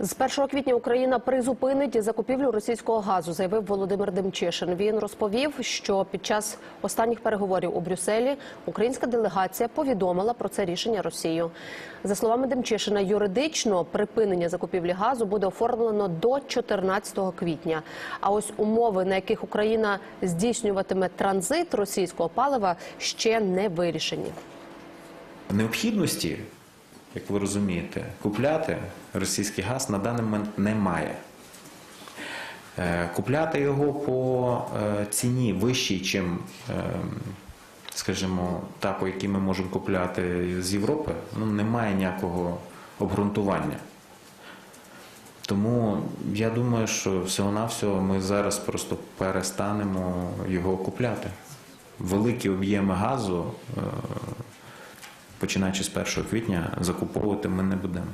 З 1 квітня Україна призупинить закупівлю російського газу, заявив Володимир Демчишин. Він розповів, що під час останніх переговорів у Брюсселі українська делегація повідомила про це рішення Росію. За словами Демчишина, юридично припинення закупівлі газу буде оформлено до 14 квітня. А ось умови, на яких Україна здійснюватиме транзит російського палива, ще не вирішені. Необхідності, як ви розумієте, купляти російський газ на даний момент немає. Е, Купляти його по е, ціні вищій, чим, е, скажімо, та, по якій ми можемо купляти з Європи, ну, немає ніякого обґрунтування. Тому я думаю, що всього-навсього ми зараз просто перестанемо його купляти. Великі об'єми газу, починаючи з 1 квітня, закуповувати ми не будемо.